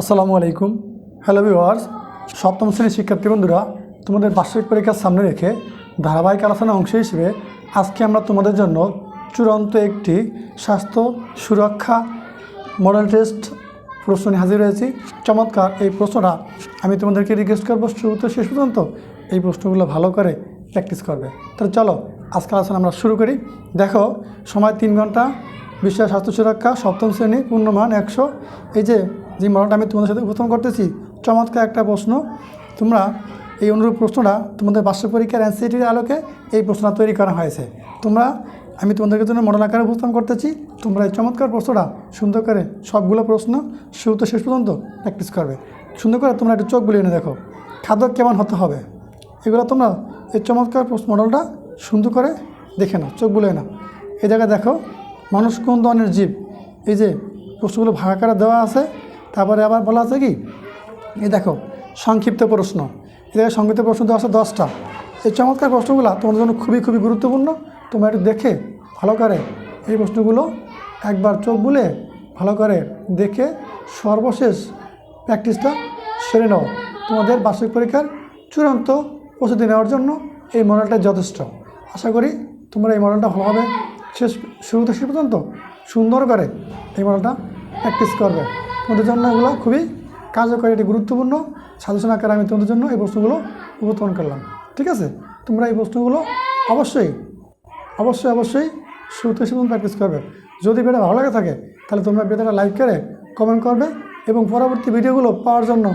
আসসালামু আলাইকুম। Hello viewers সপ্তম শ্রেণির শিক্ষার্থী বন্ধুরা, তোমাদের বার্ষিক পরীক্ষার সামনে রেখে ধারাবাহিক আলোচনার অংশ হিসেবে আজকে আমরা তোমাদের জন্য চূড়ান্ত একটি স্বাস্থ্য সুরক্ষা মডেল টেস্ট প্রশ্ন নিয়ে হাজির হয়েছি। চমৎকার, এই প্রশ্নটা আমি তোমাদেরকে রিকোয়েস্ট করব শুরু তো শেষ পর্যন্ত। এই প্রশ্নগুলো ভালো করে প্র্যাকটিস করবে। তাহলে চলো আজকে আলোচনা আমরা শুরু করি। দেখো, সময় তিন ঘণ্টা বিশ্ব স্বাস্থ্য সুরক্ষা, সপ্তম শ্রেণি, পূর্ণমান একশো। এই যে যে মডেলটা আমি তোমাদের সাথে উপস্থাপন করতেছি, চমৎকার একটা প্রশ্ন। তোমরা এই অনুরূপ প্রশ্নটা তোমাদের বার্ষিক পরীক্ষার এনসিটির আলোকে এই প্রশ্নটা তৈরি করা হয়েছে। তোমরা, আমি তোমাদের জন্য মডেল আকারে উপস্থাপন করতেছি। তোমরা এই চমৎকার প্রশ্নটা সুন্দর করে সবগুলো প্রশ্ন শুরু তো শেষ পর্যন্ত প্র্যাকটিস করবে। সুন্দর করে তোমরা একটু চোখ বুলিয়ে এনে দেখো খাদ্য কেমন হতে হবে? এগুলো তোমরা এই চমৎকার মডেলটা সুন্দর করে দেখে নাও, চোখ বুলিয়ে নাও। এই জায়গায় দেখো, মানুষ কোন ধরনের জীব? এই যে প্রশ্নগুলো ভাগ আকারে দেওয়া আছে তারপরে আবার বলা আছে কি? এই দেখো, সংক্ষিপ্ত প্রশ্ন। জায়গায় সংক্ষিপ্ত প্রশ্ন দেওয়া আছে দশটা। এই চমৎকার প্রশ্নগুলো তোমাদের জন্য খুবই খুবই গুরুত্বপূর্ণ। তোমরা একটু দেখে, ভালো করে এই প্রশ্নগুলো একবার চোখ বুলে ভালো করে দেখে সর্বশেষ প্র্যাকটিসটা সেরে নাও। তোমাদের বার্ষিক পরীক্ষার চূড়ান্ত প্রস্তুতি নেওয়ার জন্য এই মডেলটা যথেষ্ট। আশা করি তোমরা এই মডেলটা ভালোভাবে শেষ, শুরু শেষ পর্যন্ত সুন্দর করে এই মডেলটা প্র্যাকটিস করবে। তোমাদের জন্য এগুলো খুবই কার্যকরী, এটি গুরুত্বপূর্ণ। সাজেশন আকারে আমি তোমাদের জন্য এই প্রশ্নগুলো উপস্থাপন করলাম। ঠিক আছে? তোমরা এই প্রশ্নগুলো অবশ্যই অবশ্যই অবশ্যই শুরু থেকে প্র্যাকটিস করবে। যদি ভিডিও ভালো লাগে থাকে, তাহলে তোমরা ভিডিওটা লাইক করে কমেন্ট করবে এবং পরবর্তী ভিডিওগুলো পাওয়ার জন্য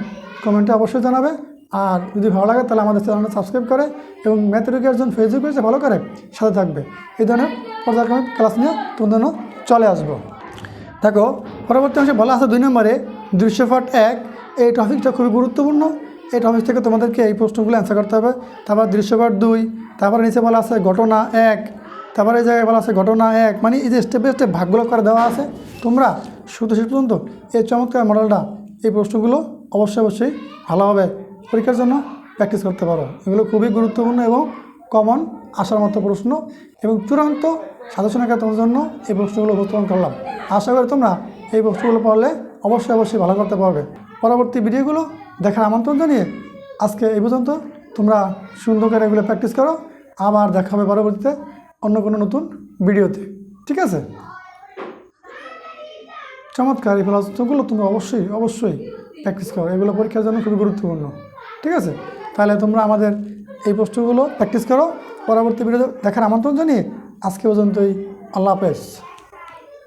কমেন্টে অবশ্যই জানাবে। আর যদি ভালো লাগে, তাহলে আমাদের চ্যানেলটা সাবস্ক্রাইব করে এবং ম্যাথেরিকের জন্য ফেসবুক পেজে ভালো করে সাথে থাকবে। এই ধরনের পর্যায়ক্রমিক ক্লাস নিয়ে তোমাদের জন্য চলে আসব। দেখো পরবর্তী অংশে বলা আছে দুই নম্বরে, দৃশ্যপট এক, এই টপিকটা খুবই গুরুত্বপূর্ণ। এই টপিক থেকে তোমাদেরকে এই প্রশ্নগুলো অ্যান্সার করতে হবে। তারপর দৃশ্যপট দুই, তারপরে নিচে বলা আছে ঘটনা এক, তারপরে এই জায়গায় বলা আছে ঘটনা এক মানে এই যে স্টেপ বাই স্টেপ ভাগগুলো করে দেওয়া আছে, তোমরা শুধু শেষ পর্যন্ত এই চমৎকার মডেলটা এই প্রশ্নগুলো অবশ্যই অবশ্যই ভালোভাবে পরীক্ষার জন্য প্র্যাকটিস করতে পারো। এগুলো খুবই গুরুত্বপূর্ণ এবং কমন আসার মতো প্রশ্ন এবং চূড়ান্ত সাজেশনকে তোমার জন্য এই প্রশ্নগুলো উপস্থাপন করলাম। আশা করি তোমরা এই বস্তুগুলো পড়লে অবশ্যই অবশ্যই ভালো করতে পারবে। পরবর্তী ভিডিওগুলো দেখার আমন্ত্রণ জানিয়ে আজকে এই পর্যন্ত। তোমরা সুন্দর করে এগুলো প্র্যাকটিস করো। আবার দেখা হবে পরবর্তীতে অন্য কোনো নতুন ভিডিওতে। ঠিক আছে? চমৎকার এই প্রশ্নগুলো তোমরা অবশ্যই অবশ্যই প্র্যাকটিস করো। এগুলো পরীক্ষার জন্য খুবই গুরুত্বপূর্ণ। ঠিক আছে? তাহলে তোমরা আমাদের এই প্রশ্নগুলো প্র্যাকটিস করো। পরবর্তী ভিডিও দেখার আমন্ত্রণ জানিয়ে আজকে পর্যন্তই। আল্লাহ হাফেজ।